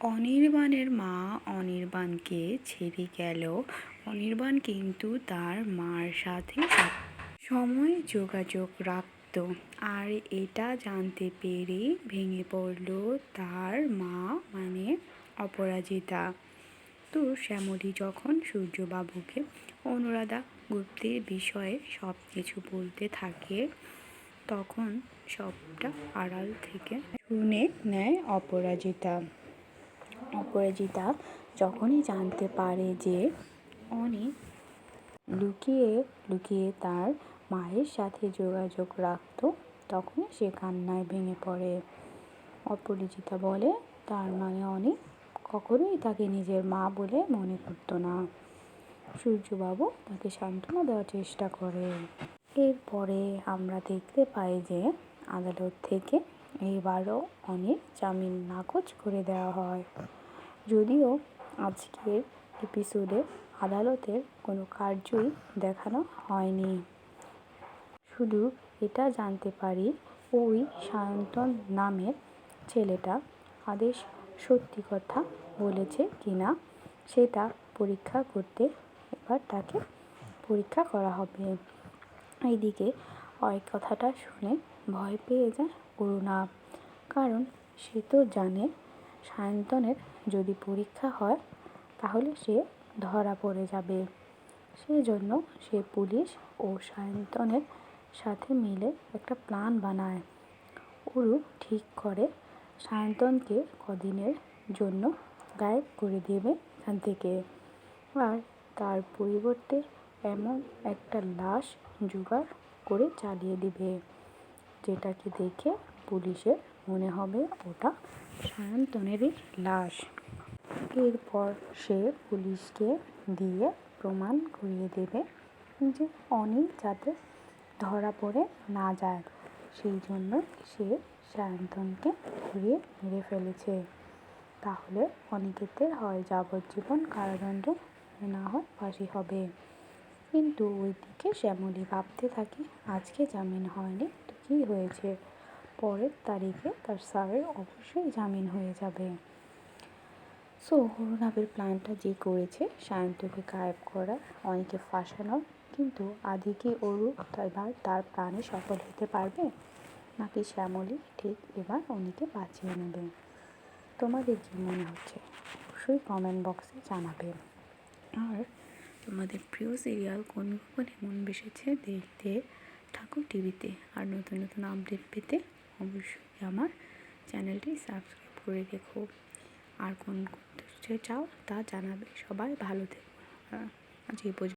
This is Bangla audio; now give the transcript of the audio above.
অনির্বাণের মা অনির্বাণকে ছেড়ে গেল। অনির্বাণ কিন্তু তার মার সাথে সময় যোগাযোগ রাখত। আর এটা জানতে পেরে ভেঙে পড়ল তার মা মানে অপরাজিতা। তো শ্যামলী যখন সূর্যবাবুকে অনুরাধা গুপ্তের বিষয়ে সব কিছু বলতে থাকে, তখন সবটা আড়াল থেকে শুনে নেয় অপরাজিতা। অপরাজিতা যখনই জানতে পারে যে অনেক লুকিয়ে লুকিয়ে তার মায়ের সাথে যোগাযোগ রাখত, তখনই সে কান্নায় ভেঙে পড়ে। অপরাজিতা বলে, তার মানে অনেক কখনোই তাকে নিজের মা বলে মনে করতো না। সূর্যবাবু তাকে সান্ত্বনা দেওয়ার চেষ্টা করে। এরপরে আমরা দেখতে পাই যে আদালত থেকে এবারও অনেক জামিন নাকচ করে দেওয়া হয়। যদিও আজকের এপিসোডে আদালতের কোনো কার্যই দেখানো হয়নি। শুধু এটা জানতে পারি, ওই সায়ন্তন নামের ছেলেটা আদেশ সত্যি কথা বলেছে কিনা, সেটা পরীক্ষা করতে এবার তাকে পরীক্ষা করা হবে। এইদিকে ওই কথাটা শুনে ভয় পেয়ে যায় অরুণা। কারণ সে তো জানে সায়ন্তনের যদি পরীক্ষা হয়, তাহলে সে ধরা পড়ে যাবে। সেই জন্য সে পুলিশ ও সায়ন্তনের সাথে মিলে একটা প্ল্যান বানায়। অরু ঠিক করে সায়ন্তনকে কদিনের জন্য গায়েব করে দেবে এখান থেকে। আর তার পরিবর্তে এমন একটা লাশ জোগাড় করে চালিয়ে দিবে। যেটাকে দেখে পুলিশের মনে হবে ওটা সায়ন্তনেরই লাশ। এরপর সে পুলিশকে দিয়ে প্রমাণ করিয়ে দেবে যে অনেক যাতে ধরা পড়ে না যায়। সেই জন্য সে সায়ন্তনকে ঘুরিয়ে মেরে ফেলেছে। তাহলে অনিকেতের হয় যাবজ্জীবন কারাদণ্ড না হয় ফাঁসি হবে। কিন্তু ওইদিকে শ্যামলী ভাবতে থাকে, আজকে জামিন হয়নি তো কী হয়েছে? পরের তারিখে তার স্যারের অবশ্যই জামিন হয়ে যাবে। সো, অরুণাবের প্ল্যানটা যে করেছে, সায়ন্তকে গায়েব করার অনেকে ফাঁসানোর কিন্তু আদি কি অরু এবার তার প্ল্যানে সফল হতে পারবে? নাকি শ্যামলী ঠিক এবার অনেকে বাঁচিয়ে নেবে? তোমাদের কী মনে হচ্ছে? অবশ্যই কমেন্ট বক্সে জানাবে। আর তোমাদের প্রিয় সিরিয়াল কোন কোন মন বসেছে দেখতে থাকো টিভিতে। আর নতুন নতুন আপডেট পেতে অবশ্যই আমার চ্যানেলটি সাবস্ক্রাইব করে দেখো আর কোন করতে চাও তা জানাবে সবাই। ভালো থেকো। পর্যন্ত।